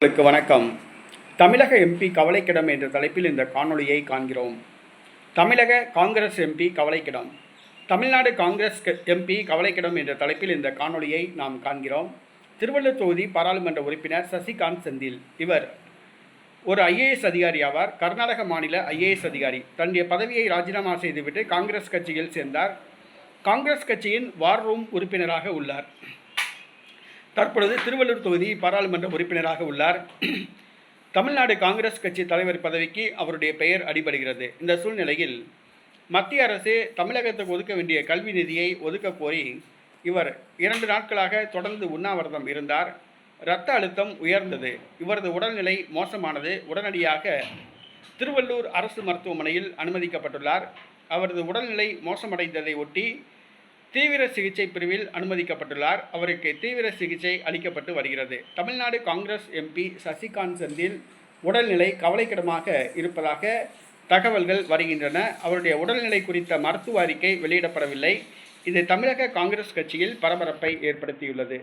உங்களுக்கு வணக்கம். தமிழக எம்பி கவலைக்கிடம் என்ற தலைப்பில் இந்த காணொளியை காண்கிறோம். தமிழக காங்கிரஸ் எம்பி கவலைக்கிடம். தமிழ்நாடு காங்கிரஸ் க- எம்பி கவலைக்கிடம் என்ற தலைப்பில் இந்த காணொளியை நாம் காண்கிறோம். திருவள்ளூர் தொகுதி பாராளுமன்ற உறுப்பினர் சசிகாந்த் செந்தில். இவர் ஒரு ஐஏஎஸ் அதிகாரி ஆவார். கர்நாடக மாநில ஐஏஎஸ் அதிகாரி. தன்னுடைய பதவியை ராஜினாமா செய்துவிட்டு காங்கிரஸ் கட்சியில் சேர்ந்தார். காங்கிரஸ் கட்சியின் வார் ரூம் உறுப்பினராக உள்ளார். தற்பொழுது திருவள்ளூர் தொகுதி பாராளுமன்ற உறுப்பினராக உள்ளார். தமிழ்நாடு காங்கிரஸ் கட்சி தலைவர் பதவிக்கு அவருடைய பெயர் அடிபடுகிறது. இந்த சூழ்நிலையில் மத்திய அரசு தமிழகத்துக்கு ஒதுக்க வேண்டிய கல்வி நிதியை ஒதுக்க கோரி இவர் இரண்டு நாட்களாக தொடர்ந்து உண்ணாவிரதம் இருந்தார். இரத்த அழுத்தம் உயர்ந்தது. இவரது உடல்நிலை மோசமானது. உடனடியாக திருவள்ளூர் அரசு மருத்துவமனையில் அனுமதிக்கப்பட்டுள்ளார். அவரது உடல்நிலை மோசமடைந்ததை ஒட்டி தீவிர சிகிச்சை பிரிவில் அனுமதிக்கப்பட்டுள்ளார். அவருக்கு தீவிர சிகிச்சை அளிக்கப்பட்டு வருகிறது. தமிழ்நாடு காங்கிரஸ் எம்பி சசிகாந்த் செந்தில் உடல்நிலை கவலைக்கிடமாக இருப்பதாக தகவல்கள் வருகின்றன. அவருடைய உடல்நிலை குறித்த மருத்துவ அறிக்கை வெளியிடப்படவில்லை. இது தமிழக காங்கிரஸ் கட்சியில் பரபரப்பை ஏற்படுத்தியுள்ளது.